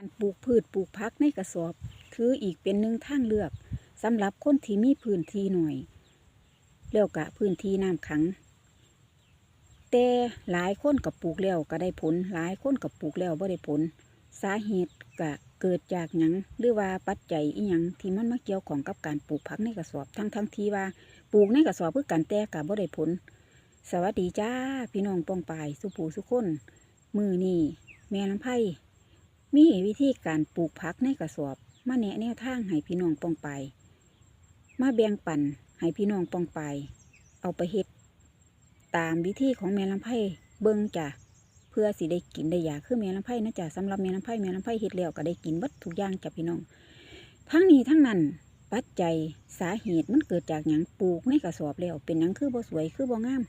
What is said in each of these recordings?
การปลูกพืชปลูกพักในกระสอบ คืออีกเป็นหนึ่งทางเลือกสำหรับคนที่มีพื้นที่หน่อยแล้วกะพื้นที่น้ำขัง แต่หลายคนกับปลูกแล้วก็ได้ผล หลายคนกับปลูกแล้วบ่ได้ผล สาเหตุก็เกิดจากหยังหรือว่าปัจจัยอีหยังที่มันมาเกี่ยวของกับการปลูกผักในกระสอบทั้งทั้งที่ว่าปลูกในกระสอบเพื่อกันแต่กับบ่ได้ผล สวัสดีจ้าพี่น้องปองปายสุผูสุคนมือนี่แม่ลำไพ่ มีวิธีการปลูกผักในกระสอบ มาแนะแนวทางให้พี่น้องปองไป มาแบ่งปันให้พี่น้องปองไป เอาไปเฮ็ดตามวิธีของแม่ลำไพ่เบิ่งจ้ะเพื่อสิได้กินได้ยาคือแม่ลำไพ่นะจ้ะสำหรับแม่ลำไพ่แม่ลำไพ่เฮ็ดแล้วก็ได้กินเบัดทุกอย่างจ้ะพี่น้อง ทั้งนี้ทั้งนั้นปัจจัยสาเหตุมันเกิดจากหยังปลูกในกระสอบแล้วเป็นหยังคือบ่สวยคือบ่งาม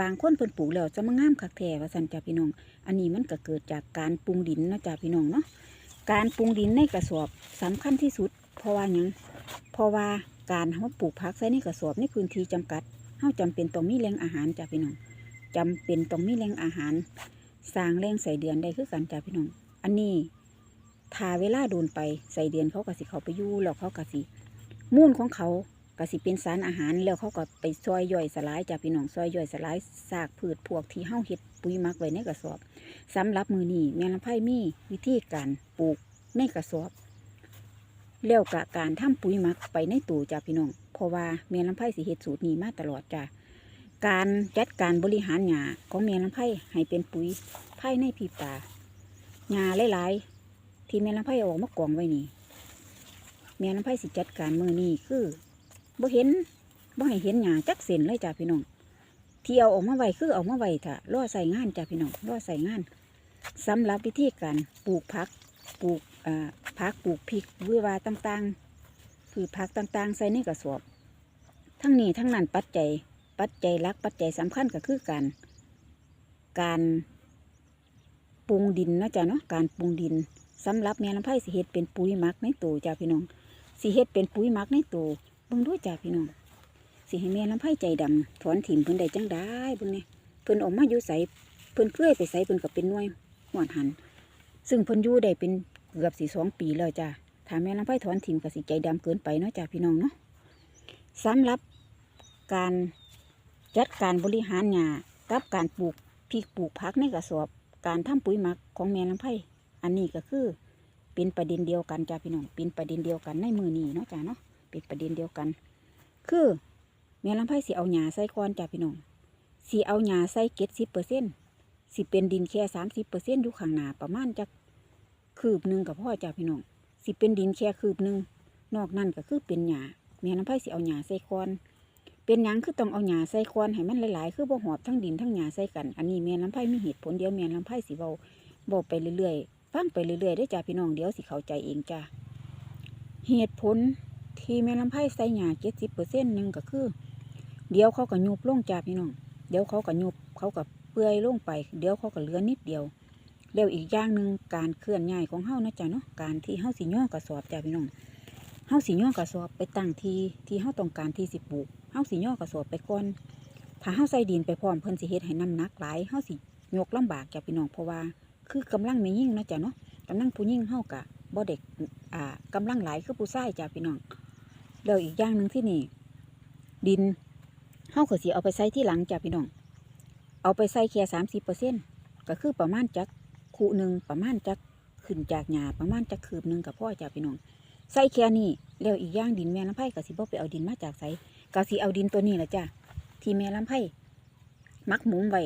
บางคนเพิ่นปลูกแล้วจะมางามคักแท้ว่าซั่นจ้ะพี่น้อง อันนี้มันก็เกิดจากการปรุงดินนะจ้ะพี่น้องเนาะ การปรุงดินในกระสอบสำคัญที่สุด เพราะว่าหยังเพราะว่าการเฮาปลูกผักใส่ในกระสอบในพื้นที่จำกัดเฮาจำเป็นต้องมีแหล่งอาหารจ้ะพี่น้องจำเป็นต้องมีแหล่งอาหาร สร้างแหล่งใส่เดือนได้คือกันจ้ะพี่น้อง อันนี้ถ้าเวลาโดนไปใส่เดือนเขาก็สิเขาไปยู่แล้วเขาก็สิมูลของเขา ก็สิเป็นสารอาหารแล้วเขาก็ไปซอยย่อยสลายจากพี่น้องซอยย่อยสลายซากพืชพวกที่เฮาเฮ็ดปุ๋ยมักไว้ในกระสอบสำหรับมือนี้แม่ลำไผ่มีวิธีการปลูกในกระสอบ แล้วกะการทำปุ๋ยมักไปในตู้จ้าพี่น้องเพราะว่าแม่ลำไผ่สิเฮ็ดสูตรนี้มาตลอดจ้าการจัดการบริหารหญ้าของแม่ลำไผ่ให้เป็นปุ๋ยภายในพริบตาหญ้าหลายๆที่แม่ลำไผ่อออกมากองไว้นี่แม่ลำไผ่สิจัดการมือนี้คือ บ่เห็นบ่ให้เห็นหญ้าจักเส้นเลยจ้ะพี่น้องที่เอาออกมาไว้คือเอามาไว้ถ้ารอใส่งานจ้ะพี่น้องรอใส่งานสำหรับวิธีการปลูกผักปลูกอ่าผักปลูกพริกหรือว่าต่างๆพืชผักต่างๆ ใส่ในกระสอบ ทั้งนี้ทั้งนั้นปัจจัย ปัจจัยหลักปัจจัยสำคัญก็คือการ การปรุงดินนะจ้ะเนาะการปรุงดินสำหรับแม่ลำไผ่สิเฮ็ดเป็นปุ๋ยมักในตู้จ้ะพี่น้องสิเฮ็ดเป็นปุ๋ยมักในตู้เบิ่งด้วยจ้าพี่น้องสิให้แม่ลำไผ่ใจดำถอนถิ่มเพิ่นได้จังได้เบิ่งเนี่ยเพิ่นออกมาอยู่ใสเพิ่นเคลื่อยไปใสเพิ่นก็เป็นน่วยหวานหัน ซึ่งเพิ่นอยู่ได้เป็นเกือบสี่สองปีแล้วจ้าถ้าแม่ลำไผ่ถอนถิ่มก็สิใจดำเกินไปเนาะจ้าพี่น้องเนาะสำหรับการจัดการบริหารหญ้ากับการปลูกพริกปลูกผักในกระสอบการทำปุ๋ยหมักของแม่ลำไผ่อันนี้ก็คือเป็นประเด็นเดียวกันจ้าพี่น้องเป็นประเด็นเดียวกันในมือนี้เนาะจ้าเนาะ เป็นประเด็นเดียวกัน คือแม่ลำไผ่สิเอาหญ้าใส่ก้อนจ้ะพี่น้องสิเอาหญ้าใส่เก็ดสิบเปอร์เซ็นสิเป็นดินแค่สามสิบเปอร์เซ็นอยู่ข้างหน้าประมาณจักคืบหนึ่งกับพ่อจ้ะพี่น้องสิเป็นดินแค่คืบหนึ่งนอกนั้นก็คือเป็นหญ้าแม่ลำไผ่สิเอาหญ้าใส่ก้อน เป็นหยังคือต้องเอาหญ้าใส่ก้อนให้มันหลายๆ คือบ่หอบทั้งดินทั้งหญ้าใส่กัน อันนี้แม่ลำไผ่มีเหตุผลเดียวแม่ลำไผ่สิเบาบอกไปเรื่อยๆฟังไปเรื่อยๆได้จ้ะพี่น้องเดี๋ยวสิเข้าใจเองจ้ะเหตุผล ที่แม่ลำไผ่ใส่หญ้าเจ็ดสิบเปอร์เซ็นต์หนึ่งก็คือ เดี๋ยวเขาก็ยุบลงจ้าพี่น้อง เดี๋ยวเขาก็ยุบเขาก็เปื่อยลงไป เดี๋ยวเขาก็เหลือนิดเดียวแล้วอีกอย่างหนึ่งการเคลื่อนย้ายของเฮานะจ้าเนาะการที่เฮาสิย่อกระสอบจ้าพี่น้องเฮาสิย่อกระสอบไปตั้งที่ที่เฮาต้องการที่สิปลูกเฮาสิย่อกระสอบไปก่อนถ้าเฮาใส่ดินไปพร้อมเพิ่นสิเฮ็ดให้น้ำหนักหลายเฮาสิยกลำบากจ้าพี่น้องเพราะว่า คือกำลังไม่ยิ่งนะจ้าเนาะกำลังผู้ยิ่งเฮากะบ่เด็กอ่ากำลังหลายคือผู้ชายจ้าพี่น้อง แล้วอีกอย่างหนึ่งที่นี่ ดินเฮาก็สิเอาไปใส่ที่หลังจ้ะพี่น้อง เอาไปใส่แค่สามสิบเปอร์เซ็นก็คือประมาณจักคูหนึ่งประมาณจักขึ้นจากหญ้าประมาณจักคืบหนึ่งกับพ่อจ้ะพี่น้องใส่แค่นี้แล้วอีกอย่างดินแม่ลำไผ่ก็สิบ่ไปเอาดินมาจากไสก็สิเอาดินตัวนี้แหละจ้ะที่แม่ลำไผ่มักหมุมไว้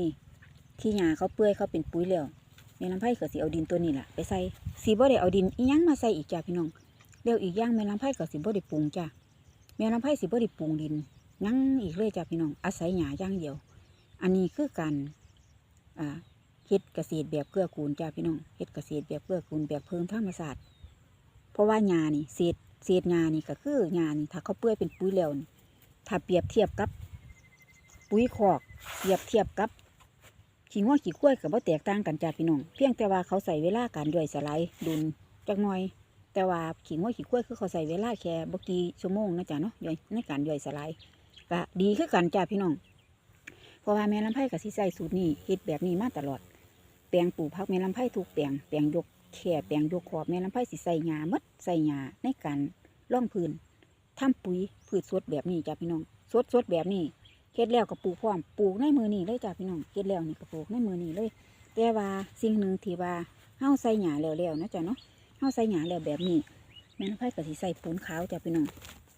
นี่ที่หญ้าเขาเปื่อยเขาเป็นปุ๋ยแล้วแม่ลำไผ่ก็สิเอาดินตัวนี้แหละไปใส่สิบ่ได้เอาดินอีหยังมาใส่อีกจ้ะพี่น้อง แล้วอีกอย่างแม่ลำไผ่ก็สิบ่ได้ปรุงจ้ะแม่ลำไผ่สิบ่ได้ปรุงดินหยังอีกเลยจ้ะพี่น้องอาศัยหญ้าอย่างเดียว อันนี้คือการอ่าเฮ็ดเกษตรแบบเกื้อกูลจ้ะพี่น้องเฮ็ดเกษตรแบบเกื้อกูลแบบเพิ่มธรรมศาสตร์เพราะว่าหญ้านี่เศษเศษหญ้านี่ก็คือหญ้านี่ถ้าเขาเปื่อยเป็นปุ๋ยแล้วนถ้าเปรียบเทียบกับ ปุ๋ยคอก เปรียบเทียบกับขี้ง้อขี้ข้วยกับว่าแตกต่างกันจ้ะพี่น้อง เพียงแต่ว่าเขาใส่เวลาการย่อยสลายดุลจักหน่อย แต่ว่าขิงว่าขี้กล้วยคือเขาใส่เวลาแค่บกี่ชั่วโมงนะจ๊ะเนาะย่อยในการย่อยสลายก็ดีคือกันจ้าพี่น้องเพราะว่าแม่ลำไผ่กับสิใส่สูตรนี้เฮ็ดแบบนี้มาตลอด แปลงปลูกพักแม่ลำไผ่ทุกแปลงแปลงยกแค่แปลงยกขอบแม่ลำไผ่สิใส่หญ้าหมดใส่หญ้าในการร่องพื้นทำปุ๋ยพืชสดแบบนี้จ้ะพี่น้องสดสดแบบนี้เฮ็ดแล้วก็ปลูกพร้อมปลูกในมือนี้เลยจ้ะพี่น้องเฮ็ดแล้วนี่ก็ปลูกในมือนี้เลย แต่ว่าสิ่งหนึ่งที่ว่าเฮาใส่หญ้าแล้วๆนะจ๊ะเนาะ เฮาใส่หญ้าแล้วแบบนี้ แม่ลำไผ่ก็สิใส่ปูนขาวจ้ะพี่น้อง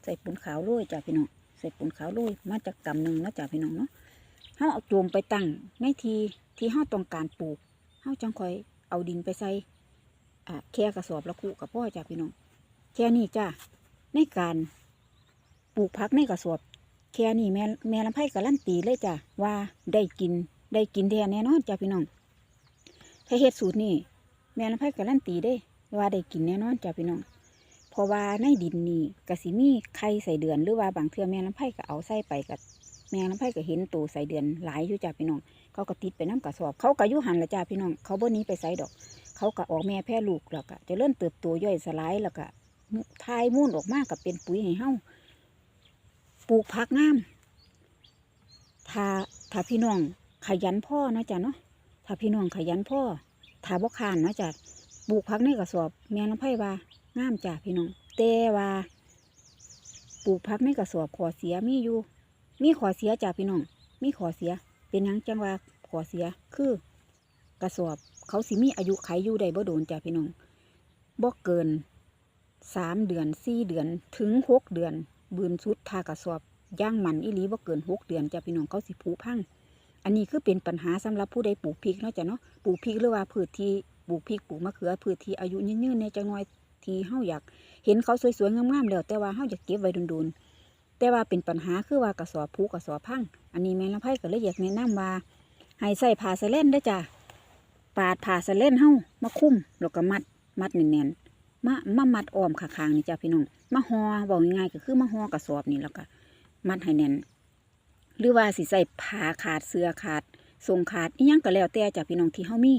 ใส่ปูนขาวโรยจ้ะพี่น้องใส่ปูนขาวโรยมาจากกำหนึ่งนะจ้ะพี่น้องเนาะเฮาเอาโจมไปตั้งในทีที่เฮาต้องการปลูกเฮาจังคอยเอาดินไปใส่อ่าแค่กระสอบละคุกับพ่อจ้ะพี่น้องแค่นี้จ้ะในการปลูกพักในกระสอบแค่นี้แม่แม่ลำไผ่การันตีเลยจ้ะว่าได้กินได้กินแท้แน่นอนจ้ะพี่น้องถ้าเฮ็ดสูตรนี่แม่ลำไผ่การันตีได้ ว่าได้กินแน่นอนจ้ะพี่น้องเพราะว่าในดินนี่กะสิมีไข่ใส่เดือนหรือว่าบางเทื่อแม่ลำไผ่ก็เอาใส่ไปกับแม่ลำไผ่ก็เห็นตัวใส่เดือนหลายอยู่จ้ะพี่น้องเขาก็ติดไปน้ำกระสอบ เขาก็ยู่หันละจ้ะพี่น้องเขาบ่นี้ไปใส่ดอก เขาก็ออกแม่แพร่ลูกแล้วก็จะเริ่มเติบโตย่อยสลายแล้วก็ทายมูนออกมากกับเป็นปุ๋ยให้เฮาปลูกผักงามถ้าถ้าพี่น้องขยันพ่อนะจ๊ะเนาะถ้าพี่น้องขยันพ่อถ้าบ่คานนะจ๊ะ ปลูกผักในกระสอบ แม่ลำไผ่ว่างามจ้ะพี่น้องแต่ว่าปลูกผักในกระสอบขอเสียมีอยู่ มีขอเสียจ้ะพี่น้องมีขอเสีย เป็นยังจังว่าขอเสียคือกระสอบ เขาสิมีอายุไขอยู่ได้บ่โดนจ้ะพี่น้องบ่เกินสามเดือนสี่เดือนถึงหกเดือน บืนสุดทากระสอบย่างมันอีหลีบ่เกินหกเดือนจ้ะพี่น้องเขาสิผุพังอันนี้คือเป็นปัญหาสำหรับผู้ใดปลูกพริกเนาะจ้ะเนาะปลูกพริกหรือว่าพืชที่ ลูกพริกปลูกมะเขือพืชที่อายุยืนๆในจังน้อยที่เฮาอยากเห็นเขาสวยๆงามๆแล้วแต่ว่าเฮาอยากเก็บไว้โดนๆแต่ว่าเป็นปัญหาคือว่ากระสอบผุกระสอบพังอันนี้แม่ลำไผ่ก็เลยอยากแนะนำว่าให้ใส่ผ้าสเล่นเด้จ้ะปาดผ่าสเล่นเฮามาคุ้มแล้วก็มัดมัดแน่นๆมามามัดอ้อมข้างๆนี่จ้ะพี่น้องมาหอบอกง่ายๆก็คือมาหอกระสอบนี่แล้วก็มัดให้แน่นหรือว่าสิใส่ผ้าขาดเสื้อขาดทรงขาดอีหยังก็แล้วแต่จ้ะพี่น้องที่เฮามี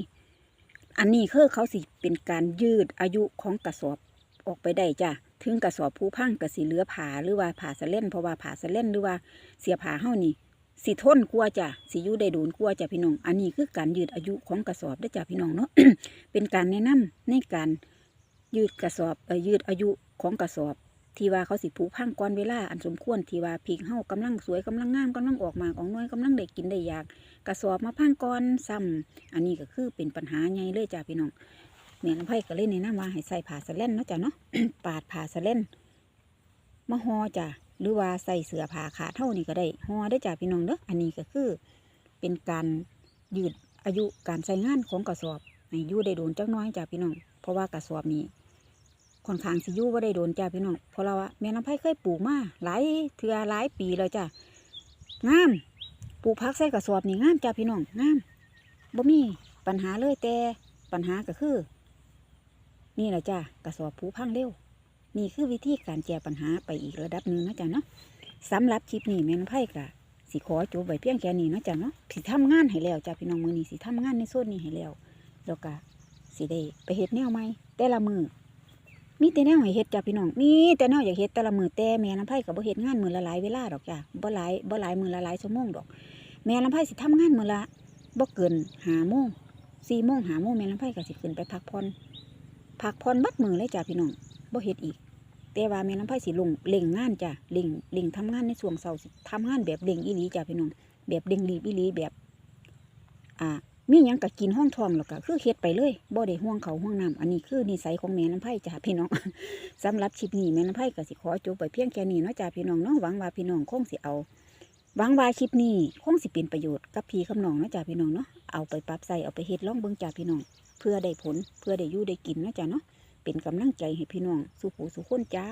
อันนี้คือเขาสิเป็นการยืดอายุของกระสอบออกไปได้จ้ะถึงกระสอบผู้พังกระสีเหลือผาหรือว่าผ่าสะเล่นเพราะว่าผ่าสะเล่นหรือว่าเสียผาเฮานี่สิทนกลัวจ้ะสิยู่ได้โดนกลัวจ้ะพี่น้อง อันนี้คือการยืดอายุของกระสอบได้จ้ะพี่น้องเนาะเป็นการแนะนำในการยืดกระสอบเอ่อยืดอายุของกระสอบ ที่ว่าเขาสิผูพังก่อนเวลาอันสมควรที่ว่าพริกเฮากำลังสวยกำลังงามกำลังออกมาของน้อยกำลังได้กินได้อยาก กระสอบมาพังก่อนซ้ำอันนี้ก็คือเป็นปัญหาใหญ่เลยจ้ะพี่น้องแม่ลำไผ่ก็เลยแนะนำว่าให้ใส่ผ้าสะเล่นเนาะจ้ะเนาะปาดผ้าสะเล่นมาห่อจ้ะหรือว่าใส่เสื้อผ้าขาเท่านี้ก็ได้ห่อได้จ้ะพี่น้องเด้ออันนี้ก็คือเป็นการยืดอายุการใช้งานของกระสอบให้อยู่ได้โดนจักน้อยจ้ะพี่น้อง เพราะว่ากระสอบนี้ ค่อนข้างสิยู่ว่าได้โดนจ้ะพี่น้องเพราะเราอะแม่น้ำไผ่เคยปลูกมาหลายเทือหลายปีแล้วจ้ะงามปลูกพักใส่กระสอบนี่งามจ้ะพี่น้องงามบ่มีปัญหาเลยแต่ปัญหาก็คือ นี่แหละจ้ะกระสอบผูพังเร็ว นี่คือวิธีการแก้ปัญหาไปอีกระดับหนึ่งนะจ๊ะเนาะสำหรับคลิปนี้แม่น้ำไพ่กะสิขอจบไว้เพียงแค่นี้นะจ๊ะเนาะสิทำงานให้แล้วจ้ะพี่น้องมือนี้สิทำงานในโซนนี้ให้แล้วแล้วก็สิได้ไปเฮ็ดแนวใหม่แต่ละมือ มีแต่แนวให้เฮ็ดจ้ะพี่น้อง มีแต่แนวอยากเฮ็ดแต่ละมือแต่แม่ลำไพ่ก็บ่เฮ็ดงานมือละหลายเวลาดอกจ้ะบ่หลายบ่หลายมือละหลายชั่วโมงดอก แม่ลำไพ่สิทำงานมือละบ่เกินหาโมงสี่โมงหาโมงแม่ลำไพ่ก็สิขึ้นไปพักผ่อนพักผ่อนบัดมือเลยจ้ะพี่น้องบ่เฮ็ดอีก แต่ว่าแม่น้ำไผ่สิลงเล่งงานจ้ะเล่งเล่งทำงานในช่วงเสาร์สิทำงานแบบเล่งอีหลีจ้ะพี่น้องแบบเล่งรีบอีหลีแบบ อ่า มียังก็กินห้องทองแล้วก็คือเฮ็ดไปเลยบ่ได้ห่วงเขาห่วงน้ำอันนี้คือนิสัยของแม่น้ำไผ่จ้ะพี่น้องสำหรับคลิปนี้แม่น้ำไผ่ก็สิขอจบไปเพียงแค่นี้เนาะจ้ะพี่น้องเนาะหวังว่าพี่น้องคงสิเอาหวังว่าคลิปนี้คงสิเป็นประโยชน์กับพี่กับน้องเนาะจ้ะพี่น้องเนาะเอาไปปรับใส่เอาไปเฮ็ดลองเบิ่งจ้ะพี่น้อง เพื่อได้ผลเพื่อได้ยู่ได้กินเนาะจ้ะเนาะเป็นกำลังใจให้พี่น้องสุขูสุขคนจ้า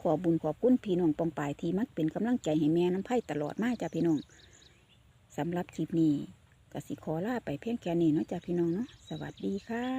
ขอบุญขอบคุณพี่น้องปองปายที่มักเป็นกำลังใจให้แม่น้ำไผ่ตลอดมาจ้าพี่น้องสำหรับคลิปนี้ กสิขอลาไปเพียงแค่นี้เนาะจ้าพี่น้องเนาะสวัสดีค่ะ